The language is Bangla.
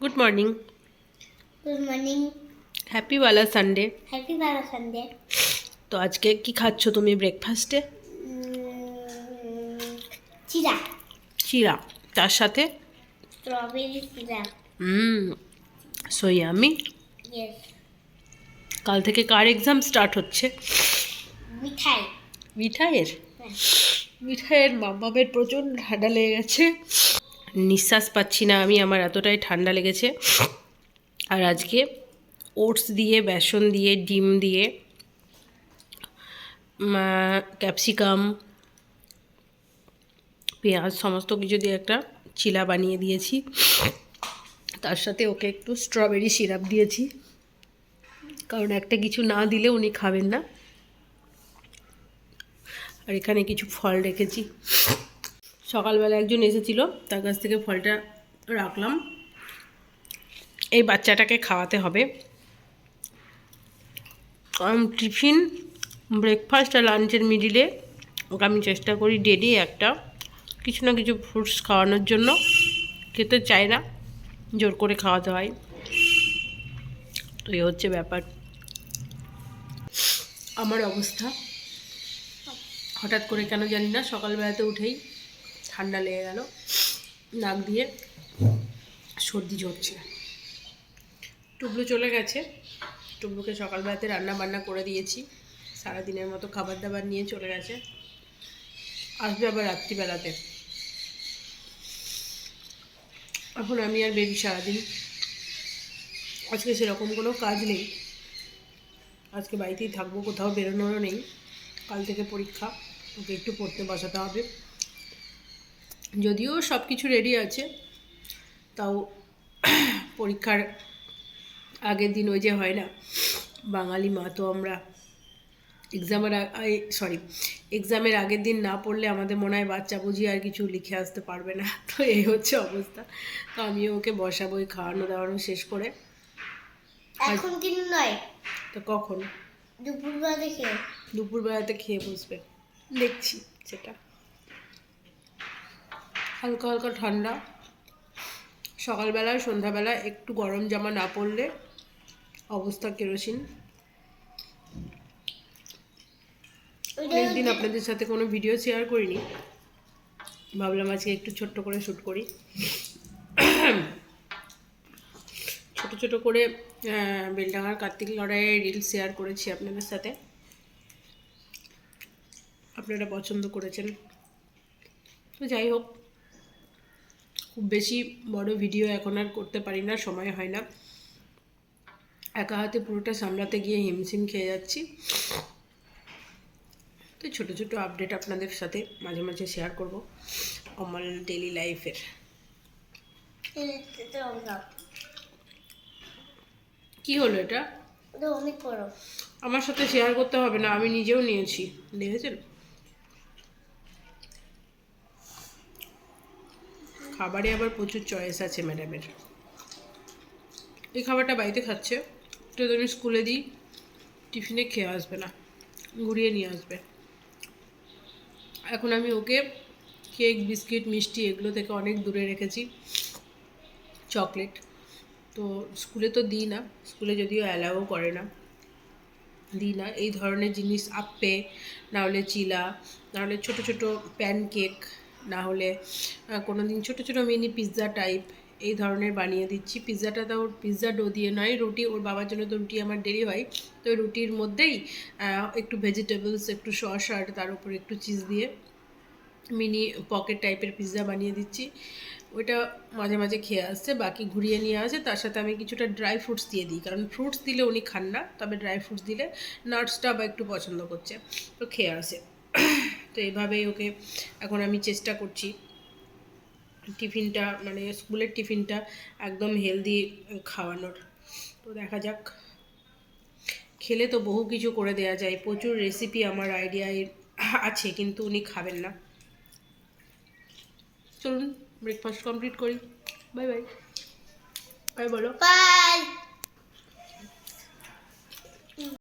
Good morning good morning happy ওয়ালা সানডে হ্যাপি ওয়ালা সানডে তো আজকে কি খাচ্ছ তুমি ব্রেকফাস্টে চিরা চিরা তার সাথে? স্ট্রবেরি চিরা হুম সো কাল থেকে কার এক্সাম স্টার্ট হচ্ছে? মিঠাই। মিঠাইয়ের? হ্যাঁ। মিঠাইয়ের মা বাবের প্রচণ্ড ঠান্ডা লেগে গেছে। নিঃশ্বাস পাচ্ছি না আমি, আমার এতটাই ঠান্ডা লেগেছে। আর আজকে ওটস দিয়ে, বেসন দিয়ে, ডিম দিয়ে ক্যাপসিকাম, পেঁয়াজ, সমস্ত কিছু দিয়ে একটা চিলা বানিয়ে দিয়েছি। তার সাথে ওকে একটু স্ট্রবেরি সিরাপ দিয়েছি। কারণ একটা কিছু না দিলে উনি খাবেন না। আর এখানে কিছু ফল রেখেছি। সকালবেলা একজন এসেছিল, তার কাছ থেকে ফলটা রাখলাম। এই বাচ্চাটাকে খাওয়াতে হবে। টিফিন ব্রেকফাস্ট আর লাঞ্চের মিডিলে ওকে আমি চেষ্টা করি ডেলি একটা, কিছু না কিছু ফ্রুটস খাওয়ানোর জন্য। খেতে চায় না, জোর করে খাওয়াতে হয় তো এই হচ্ছে ব্যাপার। আমার অবস্থা। হঠাৎ করে কেন জানি না, সকালবেলাতে উঠেই ঠান্ডা লেগে গেল। নাক দিয়ে সর্দি ঝরছে। টুবলু চলে গেছে। টুবলুকে সকালবেলাতে রান্না বান্না করে দিয়েছি। সারাদিনের মতো খাবার দাবার নিয়ে চলে গেছে। আসবে আবার রাত্রিবেলাতে। এখন আমি আর বেবি সারাদিন। আজকে সেরকম কোনো কাজ নেই। আজকে বাড়িতেই থাকব, কোথাও বেরোনোরও নেই। কাল থেকে পরীক্ষা, ওকে একটু পড়তে বসাতে হবে। যদিও সব কিছু রেডি আছে তাও পরীক্ষার আগের দিন ওই যে হয় না বাঙালি মা তো আমরা এক্সামের সরি এক্সামের আগের দিন না পড়লে আমাদের মনে হয় বাচ্চা বুঝি আর কিছু লিখে আসতে পারবে না। তো এই হচ্ছে অবস্থা। তো আমিও ওকে বসাবো ওই খাওয়ানো দাওয়ানো শেষ করে। এখন কিন্তু নয়। তো কখন? দুপুরবেলা দেখে দুপুরবেলাতে খেয়ে বসবে। দেখছি সেটা। হালকা হালকা ঠান্ডা। সকালবেলা সন্ধ্যাবেলা একটু গরম জামা না পরলে অবস্থা কেরোসিন। অনেকদিন আপনাদের সাথে কোনো ভিডিও শেয়ার করিনি। ভাবলাম আজকে একটু ছোট্ট করে শ্যুট করি। ছোট ছোট করে বেলডাঙার কার্তিক লড়াইয়ের রিল শেয়ার করেছি আপনাদের সাথে। আপনারা পছন্দ করেছেন। তো যাই হোক খুব বেশি বড় ভিডিও এখন আর করতে পারি না সময় হয় না। একা হাতে পুরোটা সামলাতে গিয়ে হিমশিম খেয়ে যাচ্ছি। তো ছোট ছোট আপডেট আপনাদের সাথে মাঝে মাঝে শেয়ার করব আমার ডেলি লাইফের কি হলো এটা? আমার সাথে শেয়ার করতে হবে না আমি নিজেও নিয়েছি দেখেছেন? খাবারে আবার প্রচুর চয়েস আছে ম্যাডামের এই খাবারটা বাড়িতে খাচ্ছে। তো তুমি স্কুলে দিই, টিফিনে খেয়ে আসবে না, ঘুরিয়ে নিয়ে আসবে। এখন আমি ওকে কেক বিস্কিট মিষ্টি এগুলো থেকে অনেক দূরে রেখেছি চকলেট তো স্কুলে তো দিই না, স্কুলে যদিও অ্যালাউও করে না, দিই না। এই ধরনের জিনিস আপ্পে নাহলে চিলা, না হলে ছোটো ছোটো প্যানকেক হলে কোনো দিন ছোটো ছোটো মিনি পিৎজা টাইপ এই ধরনের বানিয়ে দিচ্ছি। পিৎজাটা তো ওর পিৎজা ডো দিয়ে নয়, রুটি, ওর বাবার জন্য তো রুটি আমার দেরি হয়। তো রুটির মধ্যেই একটু ভেজিটেবলস একটু সস আর তার উপর একটু চিজ দিয়ে মিনি পকেট টাইপের পিৎজা বানিয়ে দিচ্ছি। ওইটা মাঝে মাঝে খেয়ে আসছে, বাকি ঘুরিয়ে নিয়ে আসে। তার সাথে আমি কিছুটা ড্রাই ফ্রুটস দিয়ে দিই, কারণ ফ্রুটস দিলে উনি খান না, তবে ড্রাই ফ্রুটস দিলে নাটসটা বা একটু পছন্দ করছে। তো খেয়ে আসে। তো এইভাবেই ওকে এখন আমি চেষ্টা করছি। টিফিনটা মানে স্কুলের টিফিনটা একদম হেলদি খাওয়ানোর। তো দেখা যাক। খেলে তো বহু কিছু করে দেওয়া যায়। প্রচুর রেসিপি আমার আইডিয়ায় আছে, কিন্তু উনি খাবেন না। চলুন ব্রেকফাস্ট কমপ্লিট করি। বাই বাই বাই বলো। বাই